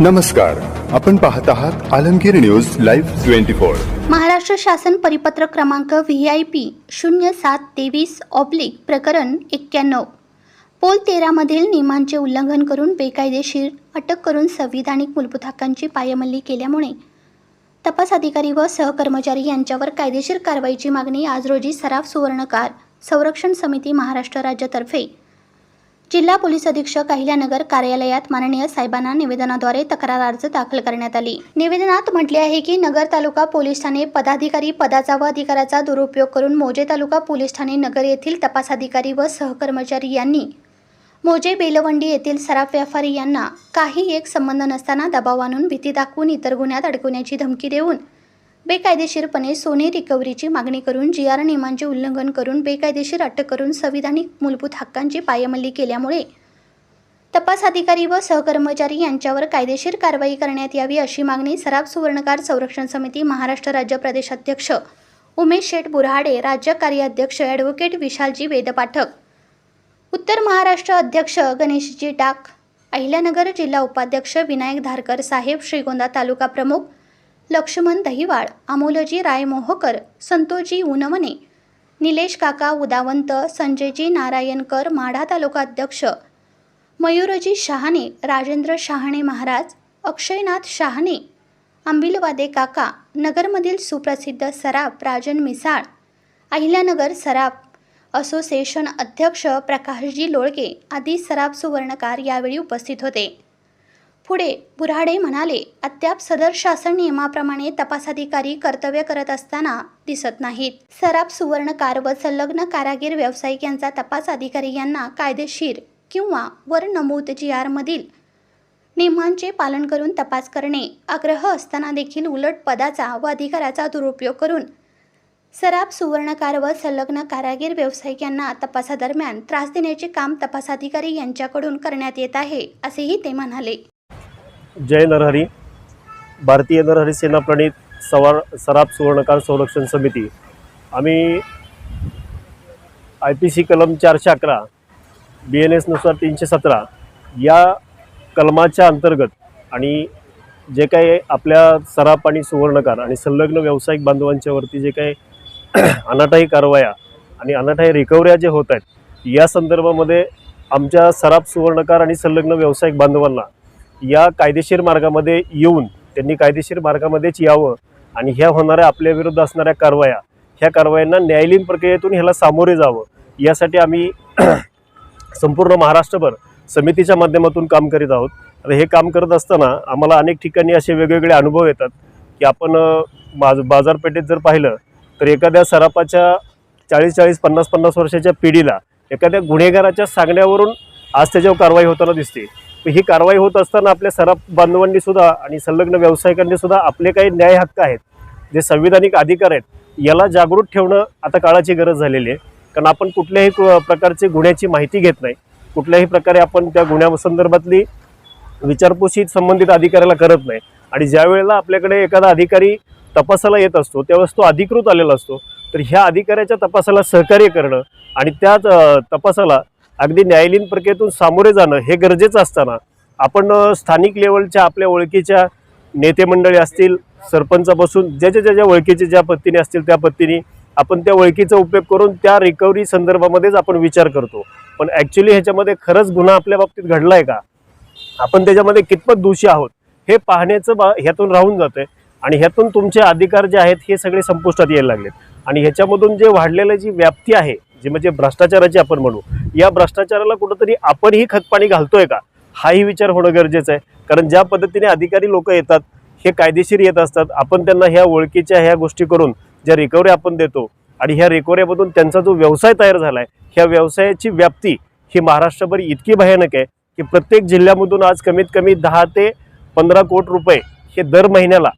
नमस्कार आपण पाहत आहात Alamgir news live twenty four. Maharashtra शासन परिपत्रक क्रमांक व्ही आय पी शून्य सात तेवीस ऑब्लिक प्रकरण एक्क्याण्णव. पोल तेरामधील नियमांचे उल्लंघन करून बेकायदेशीर अटक करून संविधानिक मूलभूत हक्कांची पायमल्ली केल्यामुळे तपास अधिकारी व सहकर्मचारी यांच्यावर कायदेशीर कारवाईची मागणी आज रोजी सराफ सुवर्णकार संरक्षण समिती महाराष्ट्र राज्यातर्फे जिल्हा पोलीस अधीक्षक अहिल्यानगर कार्यालयात माननीय साहेबांना निवेदनाद्वारे तक्रार अर्ज दाखल करण्यात आली. निवेदनात म्हटले आहे की नगर तालुका पोलीस ठाणे पदाधिकारी पदाचा व अधिकाराचा दुरुपयोग करून मोजे तालुका पोलीस ठाणे नगर येथील तपास अधिकारी व सहकर्मचारी यांनी मोजे बेलवंडी येथील सराफ व्यापारी यांना काही एक संबंध नसताना दबाव आणून भीती दाखवून इतर गुन्ह्यात अडकवण्याची धमकी देऊन बेकायदेशीरपणे सोने रिकव्हरीची मागणी करून जी आर नियमांचे उल्लंघन करून बेकायदेशीर अटक करून संविधानिक मूलभूत हक्कांची पायमल्ली केल्यामुळे. तपास अधिकारी व सहकर्मचारी यांच्यावर कायदेशीर कारवाई करण्यात यावी अशी मागणी सराफ सुवर्णकार संरक्षण समिती महाराष्ट्र राज्य प्रदेशाध्यक्ष उमेश शेठ बुरहाडे राज्य कार्याध्यक्ष ॲडव्होकेट विशालजी वेदपाठक उत्तर महाराष्ट्र अध्यक्ष गणेशजी टाक अहिल्यानगर जिल्हा उपाध्यक्ष विनायक धारकर साहेब श्रीगोंदा तालुका प्रमुख लक्ष्मण दहिवाळ अमोलजी राय मोहकर संतोषजी उनवणे निलेश काका उदावंत संजयजी नारायणकर माढा तालुका अध्यक्ष मयूरजी शहाणे राजेंद्र शहाणे महाराज अक्षयनाथ शहाणे आंबिलवादे काका नगरमधील सुप्रसिद्ध सराफ राजन मिसाळ अहिल्यानगर सराफ असोसिएशन अध्यक्ष प्रकाशजी लोळगे आदी सराफ सुवर्णकार यावेळी उपस्थित होते. पुढे बुऱ्हाडे म्हणाले अद्याप सदर शासन नियमाप्रमाणे तपासाधिकारी कर्तव्य करत असताना दिसत नाहीत. सराफ सुवर्णकार व संलग्न कारागीर व्यावसायिक यांचा तपास अधिकारी यांना कायदेशीर किंवा वर नमूद जी आरमधील नियमांचे पालन करून तपास करणे आग्रह असताना देखील उलट पदाचा व अधिकाराचा दुरुपयोग करून सराफ सुवर्णकार व संलग्न कारागीर व्यावसायिक यांना तपासादरम्यान त्रास देण्याचे काम तपासाधिकारी यांच्याकडून करण्यात येत आहे असेही ते म्हणाले. जय नरहरी. भारतीय नरहरी सेना प्रणित सवार सराफ सुवर्णकार संरक्षण समिती. आम्ही आय पी सी कलम चारशे अकरा बी एन एसनुसार तीनशे सतरा या कलमाच्या अंतर्गत आणि जे काही आपल्या सराप आणि सुवर्णकार आणि संलग्न व्यावसायिक बांधवांच्यावरती जे काही अनाठाई कारवाया आणि अनाठाई रिकव्हऱ्या जे होत आहेत या संदर्भामध्ये आमच्या सराप सुवर्णकार आणि संलग्न व्यावसायिक बांधवांना या कायदेशीर मार्गामध्ये येऊन त्यांनी कायदेशीर मार्गामध्येच यावं आणि ह्या होणाऱ्या आपल्या विरुद्ध असणाऱ्या कारवाया ह्या कारवायांना न्यायालयीन प्रक्रियेतून ह्याला सामोरे जावं. यासाठी आम्ही संपूर्ण महाराष्ट्रभर समितीच्या माध्यमातून काम करीत आहोत. आता हे काम करत असताना आम्हाला अनेक ठिकाणी असे वेगवेगळे अनुभव येतात की आपण बाज बाजारपेठेत जर पाहिलं तर एखाद्या सरापाच्या चाळीस चाळीस पन्नास पन्नास वर्षाच्या पिढीला एखाद्या गुन्हेगाराच्या सांगण्यावरून आज त्याच्यावर कारवाई होताना दिसते. ही कारवाई होत असताना आपल्या सराफ बांधवांनी सुद्धा आणि संलग्न व्यावसायिकांनी सुद्धा आपले काही न्याय हक्क आहेत. जे संविधानिक अधिकार आहेत याला जागृत ठेवणं आता काळाची गरज झालेली आहे. कारण आपण कुठल्याही प्रकारचे गुन्ह्याची माहिती घेत नाही. कुठल्याही प्रकारे आपण त्या गुन्ह्यासंदर्भातली विचारपूस ही संबंधित अधिकाऱ्याला करत नाही. आणि ज्या वेळेला आपल्याकडे एखादा अधिकारी तपासाला येत असतो त्यावेळेस तो अधिकृत आलेला असतो. तर ह्या अधिकाऱ्याच्या तपासाला सहकार्य करणं आणि त्या तपासाला अगदी न्यायालयीन प्रक्रियेतून सामोरे जाणं हे गरजेचं असताना आपण स्थानिक लेवलच्या आपल्या ओळखीच्या नेते मंडळी असतील सरपंच बसून ज्याच्या ज्याच्या ओळखीचे ज्या पद्धतीने असतील त्या पद्धतीने आपण त्या ओळखीचा उपयोग करून त्या रिकव्हरी संदर्भामध्येच आपण विचार करतो. पण ॲक्च्युली ह्याच्यामध्ये खरंच गुन्हा आपल्या बाबतीत घडला आहे का? आपण त्याच्यामध्ये कितपत दोषी आहोत हे पाहण्याचं बा ह्यातून राहून जातं आणि ह्यातून तुमचे अधिकार जे आहेत हे सगळे संपुष्टात यायला लागलेत. आणि ह्याच्यामधून जे वाढलेलं जी व्याप्ती आहे जी म्हणजे भ्रष्टाचाराची आपण म्हणू या भ्रष्टाचाराला कुठंतरी आपणही खतपाणी घालतोय का? हाही विचार होणं गरजेचं आहे. कारण ज्या पद्धतीने अधिकारी लोक येतात हे कायदेशीर येत असतात आपण त्यांना ह्या ओळखीच्या ह्या गोष्टी करून ज्या रिकव्हरी आपण देतो आणि ह्या रिकव्हरीमधून त्यांचा जो व्यवसाय तयार झाला आहे ह्या व्यवसायाची व्याप्ती ही महाराष्ट्रभर इतकी भयानक आहे की प्रत्येक जिल्ह्यामधून आज कमीत कमी दहा ते पंधरा कोटी रुपये हे दर महिन्याला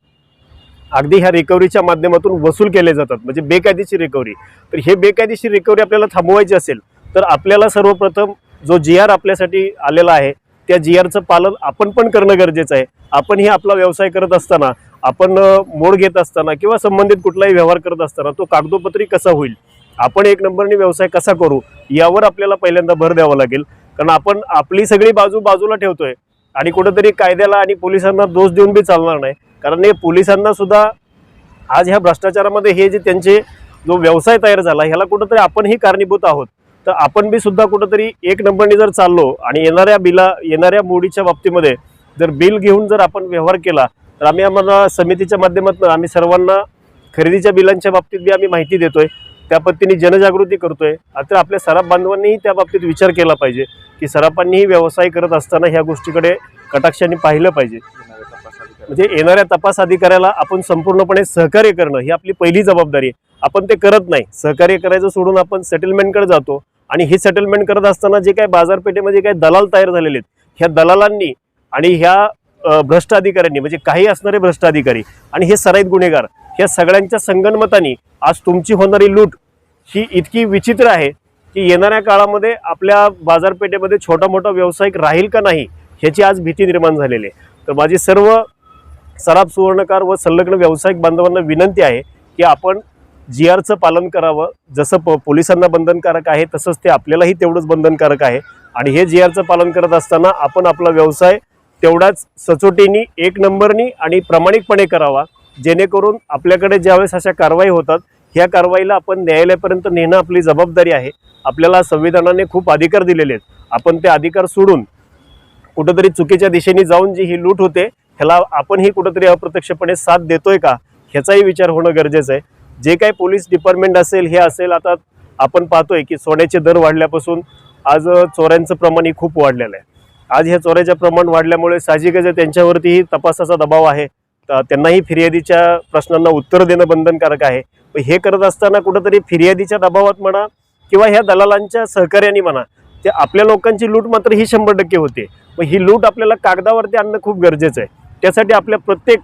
अगदी ह्या रिकव्हरीच्या माध्यमातून वसूल केले जातात. म्हणजे बेकायदेशीर रिकव्हरी. तर हे बेकायदेशीर रिकव्हरी आपल्याला थांबवायची असेल तर आपल्याला सर्वप्रथम जो जी आर आपल्यासाठी आलेला आहे त्या जी आरचं पालन आपण पण करणं गरजेचं आहे. आपणही आपला व्यवसाय करत असताना आपण मोड घेत असताना किंवा संबंधित कुठलाही व्यवहार करत असताना तो कागदोपत्री कसा होईल आपण एक नंबरने व्यवसाय कसा करू यावर आपल्याला पहिल्यांदा भर द्यावा लागेल. कारण आपण आपली सगळी बाजू बाजूला ठेवतोय आणि कुठंतरी कायद्याला आणि पोलिसांना दोष देऊन बी चालणार नाही. कारण हे पोलिसांना सुद्धा आज ह्या भ्रष्टाचारामध्ये हे जे त्यांचे जो व्यवसाय तयार झाला ह्याला कुठंतरी आपणही कारणीभूत आहोत. तर आपण बी सुद्धा कुठंतरी एक नंबरने जर चाललो आणि येणाऱ्या बिला येणाऱ्या मोडीच्या बाबतीमध्ये जर बिल घेऊन जर आपण व्यवहार केला तर आम्ही आम्हाला समितीच्या माध्यमातून आम्ही सर्वांना खरेदीच्या बिलांच्या बाबतीत बी आम्ही माहिती देतोय. त्या पद्धतीने जनजागृती करतोय. आता आपल्या सराफ बांधवांनीही त्या बाबतीत विचार केला पाहिजे की सराफांनीही व्यवसाय करत असताना ह्या गोष्टीकडे कटाक्षाने पाहिलं पाहिजे. म्हणजे येणाऱ्या तपास अधिकाऱ्याला आपण संपूर्णपणे सहकार्य करणं ही आपली पहिली जबाबदारी आहे. आपण ते करत नाही. सहकार्य करायचं सोडून आपण सेटलमेंटकडे जातो. आणि हे सेटलमेंट करत असताना जे काही बाजारपेठेमध्ये काही दलाल तयार झालेले आहेत ह्या दलालांनी आणि ह्या भ्रष्ट अधिकाऱ्यांनी म्हणजे काही असणारे भ्रष्ट अधिकारी आणि हे सराईत गुन्हेगार ह्या सगळ्यांच्या संगणमताने आज तुमची होणारी लूट ही इतकी विचित्र आहे की येणाऱ्या काळामध्ये आपल्या बाजारपेठेमध्ये छोटा मोठा व्यावसायिक राहील का नाही ह्याची आज भीती निर्माण झालेली आहे. तर माझी सर्व सराफ सुवर्णकार व संलग्न व्यावसायिक बांधवांना विनंती आहे की आपण जी आरचं पालन करावं. जसं प पोलिसांना बंधनकारक आहे तसंच ते आपल्यालाही तेवढंच बंधनकारक आहे. आणि हे जी आरचं पालन करत असताना आपण आपला व्यवसाय तेवढाच सचोटीनी एक नंबरनी आणि प्रामाणिकपणे करावा. जेणेकरून आपल्याकडे ज्यावेळेस अशा कारवाई होतात ह्या कारवाईला आपण न्यायालयापर्यंत नेणं आपली जबाबदारी आहे. आपल्याला संविधानाने खूप अधिकार दिलेले आहेत. आपण ते अधिकार सोडून कुठंतरी चुकीच्या दिशेने जाऊन जी ही लूट होते ह्याला आपणही कुठंतरी अप्रत्यक्षपणे साथ देतोय का? ह्याचाही विचार होणं गरजेचं आहे. जे काही पोलीस डिपार्टमेंट असेल हे असेल आता आपण पाहतोय की सोन्याचे दर वाढल्यापासून आज चोऱ्यांचं प्रमाण ही खूप वाढलेलं आहे. आज ह्या चोऱ्याचं प्रमाण वाढल्यामुळे साहजिकच त्यांच्यावरतीही तपासाचा दबाव आहे त्यांनाही फिर्यादीच्या प्रश्नांना उत्तर देणं बंधनकारक आहे. हे करत असताना कुठंतरी फिर्यादीच्या दबावात म्हणा किंवा ह्या दलालांच्या सहकार्याने म्हणा ते आपल्या लोकांची लूट मात्र ही शंभर टक्के होते. मग ही लूट आपल्याला कागदावरती आणणं खूप गरजेचं आहे. त्यासाठी आपल्या प्रत्येक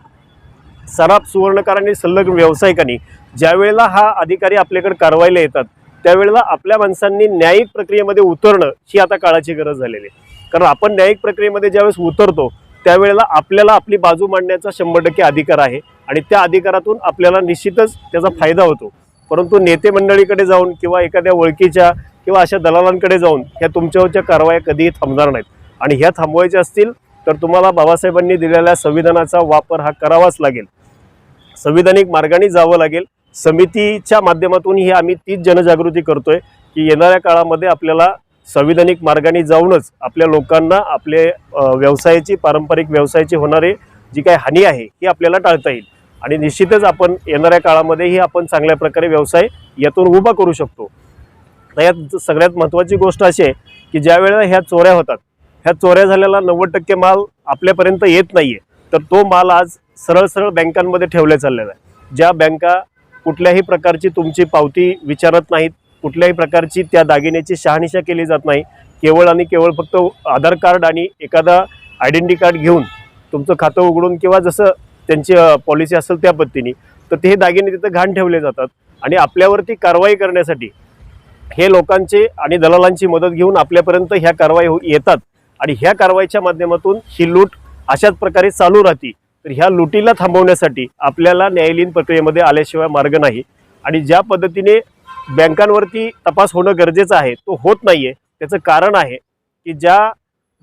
सराफ सुवर्णकार आणि संलग्न व्यावसायिकांनी ज्या वेळेला हा अधिकारी आपल्याकडे कारवाईला येतात त्यावेळेला आपल्या माणसांनी न्यायिक प्रक्रियेमध्ये उतरणं ही आता काळाची गरज झालेली आहे. कारण आपण न्यायिक प्रक्रियेमध्ये ज्यावेळेस उतरतो त्यावेळेला आपल्याला आपली बाजू मांडण्याचा शंभर टक्के अधिकार आहे आणि त्या अधिकारातून आपल्याला निश्चितच त्याचा फायदा होतो. परंतु नेते मंडळीकडे जाऊन किंवा एखाद्या ओळखीच्या किंवा अशा दलालांकडे जाऊन ह्या तुमच्यावरच्या कारवाया कधीही थांबणार नाहीत. आणि ह्या थांबवायच्या असतील तर तुम्हाला बाबासाहेबांनी दिलेल्या संविधानाचा वापर हा करावाच लागेल. संविधानिक मार्गाने जावं लागेल. समितीच्या माध्यमातून ही आम्ही तीच जनजागृती करतोय की येणाऱ्या काळामध्ये आपल्याला संविधानिक मार्गाने जाऊनच आपल्या लोकांना आपले व्यवसायाची पारंपरिक व्यवसायाची होणारी जी काही हानी आहे ही आपल्याला टाळता येईल. आणि निश्चितच आपण येणाऱ्या काळामध्येही आपण चांगल्या प्रकारे व्यवसाय यातून उभा करू शकतो. यात सगळ्यात महत्त्वाची गोष्ट अशी आहे की ज्या वेळेला ह्या चोऱ्या होतात ह्या चोऱ्या झालेला नव्वद टक्के माल आपल्यापर्यंत येत नाही आहे तर तो माल आज सरळ सरळ बँकांमध्ये ठेवला चाललेला आहे. ज्या बँका कुठल्याही प्रकारची तुमची पावती विचारत नाहीत कुठल्याही प्रकारची त्या दागिन्याची शहानिशा केली जात नाही. केवळ आणि केवळ फक्त आधार कार्ड आणि एखादा आयडेंटी कार्ड घेऊन तुमचं खातं उघडून किंवा जसं त्यांची पॉलिसी असेल त्या पद्धतीने तर ते हे दागिने तिथं घाण ठेवले जातात. आणि आपल्यावरती कारवाई करण्यासाठी हे लोकांचे आणि दलालांची मदत घेऊन आपल्यापर्यंत ह्या कारवाई हो- येतात. आणि ह्या कारवाईच्या माध्यमातून ही लूट अशाच प्रकारे चालू राहते. तर ह्या लुटीला थांबवण्यासाठी आपल्याला न्यायालयीन प्रक्रियेमध्ये आल्याशिवाय मार्ग नाही. आणि ज्या पद्धतीने बँकांवरती तपास होणं गरजेचं आहे तो होत नाही आहे त्याचं कारण आहे की ज्या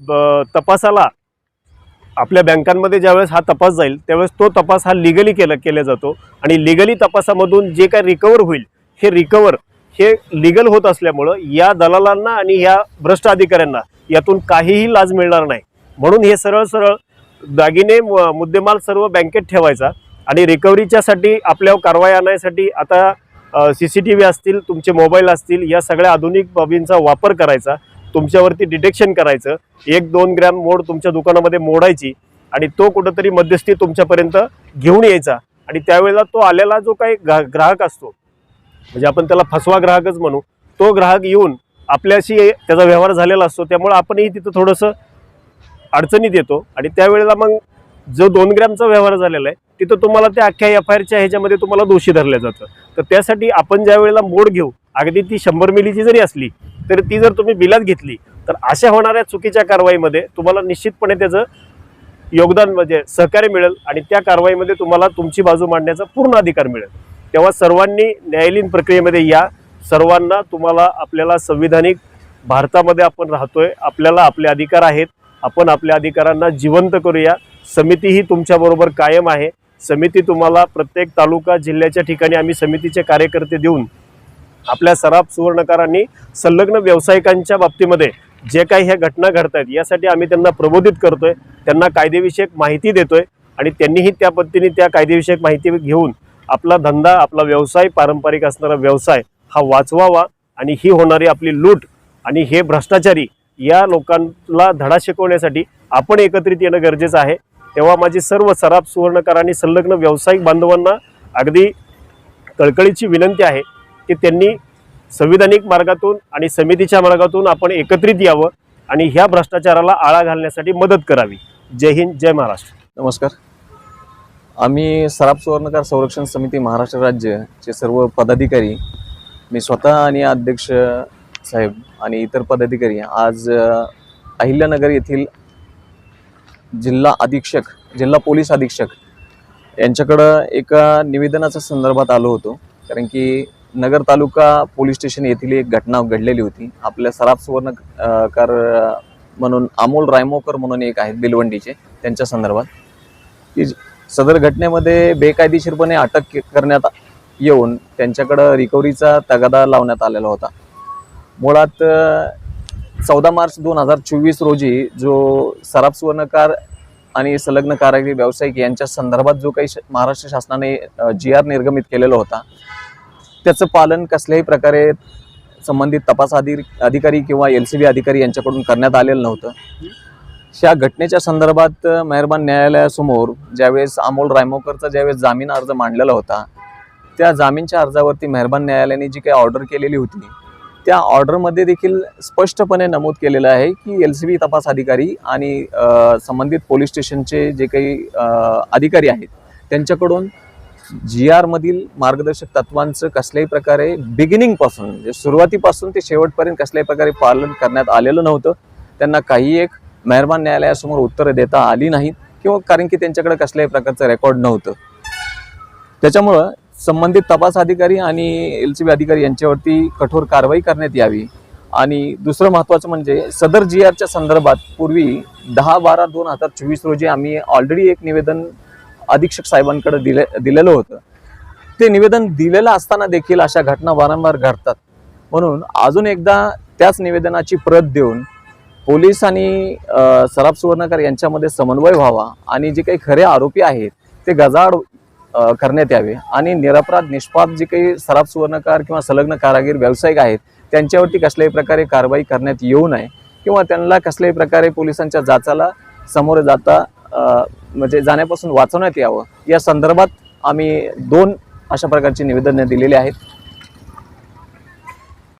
ब- तपासाला आपल्या बँकांमध्ये ज्यावेळेस हा तपास जाईल त्यावेळेस तो तपास हा लिगली केला केला जातो. आणि लिगली तपासामधून जे काय रिकवर होईल हे रिकवर हे लिगल होत असल्यामुळं या दलालांना आणि ह्या भ्रष्ट अधिकाऱ्यांना यातून काहीही लाज मिळणार नाही. म्हणून हे सरळ सरळ दागिने मुद्देमाल सर्व बँकेत ठेवायचा. आणि रिकव्हरीच्यासाठी आपल्या कारवाई आणण्यासाठी आता सी सी टी व्ही असतील तुमचे मोबाईल असतील या सगळ्या आधुनिक बाबींचा वापर करायचा. तुमच्यावरती डिटेक्शन करायचं. एक दोन ग्रॅम मोड तुमच्या दुकानामध्ये मोडायची. आणि तो कुठंतरी मध्यस्थी तुमच्यापर्यंत घेऊन यायचा. आणि त्यावेळेला तो आलेला जो काही ग्रा- ग्राहक असतो म्हणजे आपण त्याला फसवा ग्राहकच म्हणू तो ग्राहक येऊन आपल्याशी त्याचा व्यवहार झालेला असतो. त्यामुळे आपणही तिथं थोडंसं अडचणीत येतो आणि त्यावेळेला मग जो दोन ग्रॅमचा व्यवहार झालेला आहे तिथं तुम्हाला त्या अख्ख्या एफ आय आरच्या ह्याच्यामध्ये तुम्हाला दोषी धरलं जातं. तर त्यासाठी आपण ज्या वेळेला मोड घेऊ अगदी ती शंभर मिलीची जरी असली तरी ती जर तुम्ही बिलात घेतली तर अशा होणाऱ्या चुकीच्या कारवाईमध्ये तुम्हाला निश्चितपणे त्याचं योगदान म्हणजे सहकार्य मिळेल आणि त्या कारवाईमध्ये तुम्हाला तुमची बाजू मांडण्याचा पूर्ण अधिकार मिळेल. तेव्हा सर्वांनी न्यायालयीन प्रक्रियेमध्ये या. सर्वांना तुम्हाला आपल्याला संविधानिक भारतामध्ये आपण राहतोय. आपल्याला आपले अधिकार आहेत. आपण आपल्या अधिकारांना जिवंत करूया. समिती ही तुमच्याबरोबर कायम आहे. समिती तुम्हाला प्रत्येक तालुका जिल्ह्याच्या ठिकाणी आम्ही समितीचे कार्यकर्ते देऊन आपल्या सराफ सुवर्णकारांनी संलग्न व्यावसायिकांच्या बाबतीमध्ये जे काही ह्या घटना घडत आहेत यासाठी आम्ही त्यांना प्रबोधित करतोय. त्यांना कायदेविषयक माहिती देतोय आणि त्यांनीही त्या पद्धतीने त्या कायदेविषयक माहिती घेऊन आपला धंदा आपला व्यवसाय पारंपरिक असणारा व्यवसाय हा वाचवावा आणि ही होणारी आपली लूट आणि हे भ्रष्टाचारी या लोकांना धडा शिकवण्यासाठी आपण एकत्रित येणं गरजेचं आहे. तेव्हा माझी सर्व सराफ सुवर्णकार आणि संलग्न व्यावसायिक बांधवांना अगदी कळकळीची विनंती आहे की त्यांनी संविधानिक मार्गातून आणि समितीच्या मार्गातून आपण एकत्रित यावं आणि ह्या भ्रष्टाचाराला आळा घालण्यासाठी मदत करावी. जय हिंद जय महाराष्ट्र. नमस्कार. आम्ही सराफ सुवर्णकार संरक्षण समिती महाराष्ट्र राज्यचे सर्व पदाधिकारी मी स्वतः आणि अध्यक्ष साहेब आणि इतर पदाधिकारी. आज अहिल्यानगर येथील जिल्हा अधीक्षक जिल्हा पोलीस अधीक्षक यांच्याकडं एका निवेदनाच्या संदर्भात आलो होतो. कारण की नगर तालुका पोलीस स्टेशन येथील एक घटना घडलेली होती. आपल्या सराफ सुवर्ण म्हणून अमोल रायमोकर म्हणून एक आहेत बिलवंडीचे त्यांच्या संदर्भात. की सदर घटनेमध्ये बेकायदेशीरपणे अटक करण्यात येऊन त्यांच्याकडं रिकव्हरीचा तगादा लावण्यात आलेला होता. मुळात चौदा मार्च दोन हजार चोवीस रोजी जो सराफ सुवर्णकार आणि संलग्न कारागिरी व्यावसायिक यांच्या संदर्भात जो काही श- महाराष्ट्र शासनाने जी आर निर्गमित केलेला होता त्याचं पालन कसल्याही प्रकारे संबंधित तपास अधि अधिकारी किंवा एल सी बी अधिकारी यांच्याकडून करण्यात आलेलं नव्हतं. ह्या घटनेच्या संदर्भात मेहरबान न्यायालयासमोर ज्यावेळेस अमोल रायमोकरचा ज्यावेळेस जामीन अर्ज मांडलेला होता त्या जामीनच्या अर्जावरती मेहरबान न्यायालयाने जी काही ऑर्डर केलेली होती त्या ऑर्डरमध्ये देखील स्पष्टपणे नमूद केलेलं आहे की एल सी बी तपास अधिकारी आणि संबंधित पोलीस स्टेशनचे जे काही अधिकारी आहेत त्यांच्याकडून जी आरमधील मार्गदर्शक तत्वांचं कसल्याही प्रकारे बिगिनिंगपासून म्हणजे सुरुवातीपासून ते शेवटपर्यंत कसल्याही प्रकारे पालन करण्यात आलेलं नव्हतं. त्यांना काही एक मेहरबान न्यायालयासमोर उत्तरं देता आली नाहीत किंवा कारण की त्यांच्याकडे कसल्याही प्रकारचं रेकॉर्ड नव्हतं. त्याच्यामुळं संबंधित तपास अधिकारी आणि एल सी बी अधिकारी यांच्यावरती कठोर कारवाई करण्यात यावी. आणि दुसरं महत्त्वाचं म्हणजे सदर जी आरच्या संदर्भात पूर्वी दहा बारा दोन हजार चोवीस रोजी आम्ही ऑलरेडी एक निवेदन अधीक्षक साहेबांकडे दिले दिलेलं होतं. ते निवेदन दिलेलं असताना देखील अशा घटना वारंवार घडतात. म्हणून अजून एकदा त्याच निवेदनाची प्रत देऊन पोलीस आणि सराफ सुवर्णकर यांच्यामध्ये समन्वय व्हावा आणि जे काही खरे आरोपी आहेत ते गजाड करण्यात यावे. आणि निरपराध निष्पाप जे काही सराफ सुवर्णकार किंवा संलग्न कारागीर व्यावसायिक आहेत त्यांच्यावरती कसल्याही प्रकारे कारवाई करण्यात येऊ नये किंवा त्यांना कसल्याही प्रकारे पोलिसांच्या जाचाला समोर जाता म्हणजे जाण्यापासून वाचवण्यात यावं. या संदर्भात आम्ही दोन अशा प्रकारची निवेदनं दिलेली आहेत.